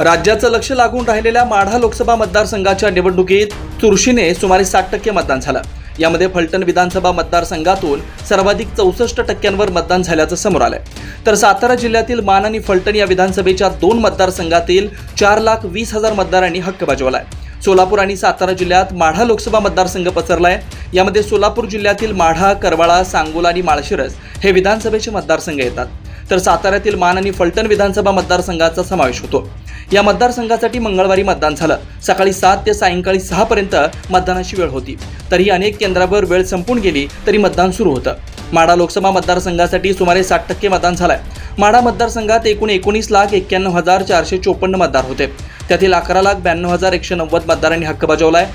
राज्याचं लक्ष लागून राहिलेल्या माढा लोकसभा मतदारसंघाच्या निवडणुकीत चुरशीने सुमारे साठ टक्के मतदान झालं. यामध्ये फलटण विधानसभा मतदारसंघातून सर्वाधिक चौसष्ट टक्क्यांवर मतदान झाल्याचं समोर आलंय. तर सातारा जिल्ह्यातील मान आणि फलटण या विधानसभेच्या दोन मतदारसंघातील चार लाख वीस हजार मतदारांनी हक्क बजावलाय सोलापूर आणि सातारा जिल्ह्यात माढा लोकसभा मतदारसंघ पसरलाय. यामध्ये सोलापूर जिल्ह्यातील माढा करवाळा सांगोला आणि माळशिरस हे विधानसभेचे मतदारसंघ येतात. तर साताऱ्यातील मान आणि फलटण विधानसभा मतदारसंघाचा समावेश होतो. या मतदारसंघासाठी मंगळवारी मतदान झालं. सकाळी सात ते सायंकाळी सहापर्यंत मतदानाची वेळ होती. तरीही अनेक केंद्रावर वेळ संपून गेली तरी मतदान सुरू होतं. माढा लोकसभा मतदारसंघासाठी सुमारे साठ टक्के मतदान झालंय. माढा मतदारसंघात एकूण एकोणीस लाख एक्क्याण्णव हजार चारशे चोपन्न मतदार होते. त्यातील अकरा लाख ब्याण्णव हजार एकशे नव्वद मतदारांनी हक्क बजावलाय.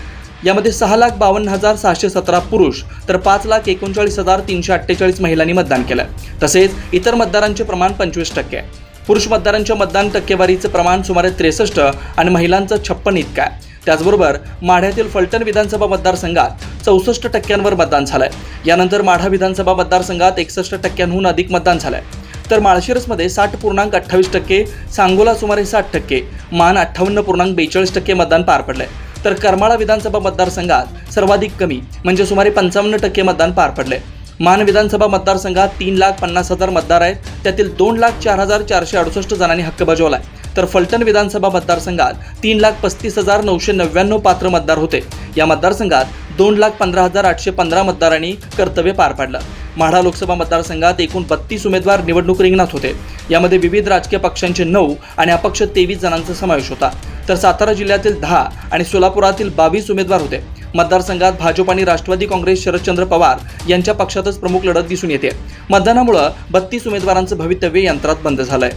यामध्ये सहा लाख बावन्न हजार सहाशे सतरा पुरुष तर पाच लाख एकोणचाळीस हजार तीनशे अठ्ठेचाळीस महिलांनी मतदान केलं. तसेच इतर मतदारांचे प्रमाण पंचवीस टक्के आहे. पुरुष मतदारांच्या मतदान टक्केवारीचं प्रमाण सुमारे त्रेसष्ट आणि महिलांचं छप्पन इतकं आहे. त्याचबरोबर माढ्यातील फलटण विधानसभा मतदारसंघात चौसष्ट टक्क्यांवर मतदान झालंय. यानंतर माढा विधानसभा मतदारसंघात एकसष्ट टक्क्यांहून अधिक मतदान झालंय. तर माळशिरसमध्ये साठ पूर्णांक अठ्ठावीस टक्के सांगोला सुमारे साठ टक्के मान अठ्ठावन्न पूर्णांक बेचाळीस टक्के मतदान पार पडलंय. तर करमाळा विधानसभा मतदारसंघात सर्वाधिक कमी म्हणजे सुमारे पंचावन्न टक्के मतदान पार पडले. मान विधानसभा मतदारसंघात तीन लाख पन्नास हजार मतदार आहेत त्यातील दोन लाख चार हजार चारशे अडुसष्ट जणांनी हक्क बजावला आहे तर फलटण विधानसभा मतदारसंघात तीन लाख पस्तीस हजार नऊशे नव्याण्णव पात्र मतदार होते. या मतदारसंघात दोन लाख पंधरा हजार आठशे पंधरा मतदारांनी कर्तव्य पार पाडलं. माढा लोकसभा मतदारसंघात एकूण बत्तीस उमेदवार निवडणूक रिंगणात होते. यामध्ये विविध राजकीय पक्षांचे नऊ आणि अपक्ष तेवीस जणांचा समावेश होता. तर सातारा जिल्ह्यातील दहा आणि सोलापुरातील बावीस उमेदवार होते. मतदारसंघात भाजप आणि राष्ट्रवादी काँग्रेस शरदचंद्र पवार यांच्या पक्षातच प्रमुख लढत दिसून येते. मतदानामुळं बत्तीस उमेदवारांचं भवितव्य यंत्रात बंद झालंय.